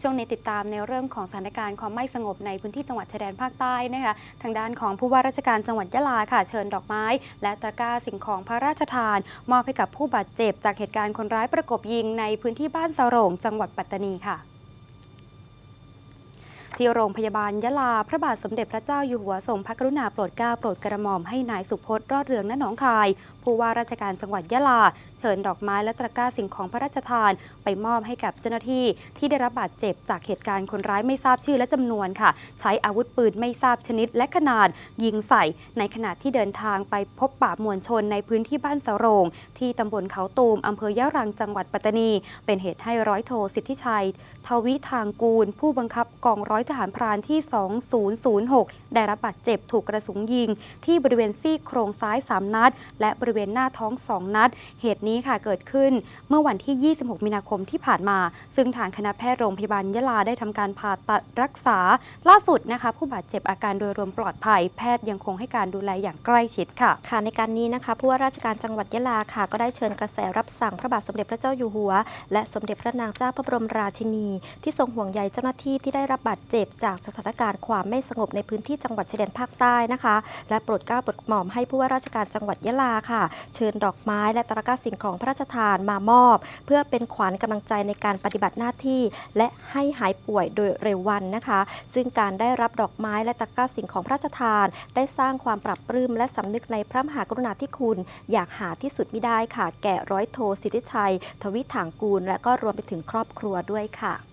ช่วงนี้ติดตามในเรื่องของสถานการณ์ความไม่สงบในพื้นที่จังหวัดชายแดนภาคใต้นะคะทางด้านของผู้ว่าราชการจังหวัดยะลาค่ะ เชิญดอกไม้ และตะกร้าสิ่งของพระราชทาน มอบให้กับผู้บาดเจ็บ จากเหตุการณ์คนร้ายประกบยิงในพื้นที่บ้านสโรงจังหวัดปัตตานีค่ะ ที่โรงพยาบาลยะลา พระบาทสมเด็จพระเจ้าอยู่หัวทรงพระกรุณาโปรดเกล้าโปรดกระหม่อมให้นายสุพจน์รอดเรืองณหนองคาย ผู้ว่าราชการจังหวัดยะลา เชิญดอกไม้และตะกร้าสิ่งของพระราชทาน ไปมอบให้กับเจ้าหน้าที่ที่ได้รับบาดเจ็บจากเหตุการณ์คนร้ายไม่ทราบชื่อและจำนวนค่ะ ใช้อาวุธปืนไม่ทราบชนิดและขนาด ยิงใส่ ในขณะที่เดินทางไปพบปะมวลชนในพื้นที่บ้านสะโรง ที่ตำบลเขาตูมอำเภอยะรังจังหวัดปัตตานี เป็นเหตุให้ร้อยโทสิทธิชัย ทวิทางกูล ผู้บังคับกองร้อยทหารพรานที่ 2006 ได้รับบาดเจ็บถูกกระสุนยิง ที่บริเวณซี่โครงซ้าย 3 นัด และบริเวณหน้าท้อง 2 นัด เหตุนี้ค่ะเกิดขึ้นเมื่อวันที่ 26 มีนาคมที่ผ่านมา ซึ่งทางคณะแพทย์โรงพยาบาลยะลาได้ทำการผ่าตัดรักษา ล่าสุดนะคะ ผู้บาดเจ็บอาการโดยรวมปลอดภัย แพทย์ยังคงให้การดูแลอย่างใกล้ชิดค่ะ ค่ะในการนี้นะคะผู้ว่าราชการจังหวัดยะลาค่ะ ก็ได้เชิญกระแสรับสั่งพระบาทสมเด็จพระเจ้าอยู่หัว และสมเด็จพระนางเจ้าพระบรมราชินี ที่ทรงห่วงใยเจ้าหน้าที่ที่ได้รับบาดเจ็บจากสถานการณ์ความไม่สงบในพื้นที่จังหวัดชายแดนภาคใต้นะคะ และโปรดเกล้าโปรดหม่อมให้ผู้ว่าราชการจังหวัดยะลาค่ะ เชิญดอกไม้และตะกร้าสิ่งของพระราชทานมามอบ เพื่อเป็นขวัญกำลังใจในการปฏิบัติหน้าที่ และให้หายป่วยโดยเร็ววันนะคะ ซึ่งการได้รับดอกไม้และตะกร้าสิ่งของพระราชทาน ได้สร้างความปรับปลื้มและสำนึกในพระมหากรุณาธิคุณ อยากหาที่สุดไม่ได้ค่ะ แก่ร้อยโทสิทธิชัย ทวิถางกูล และก็รวมไปถึงครอบครัวด้วยค่ะ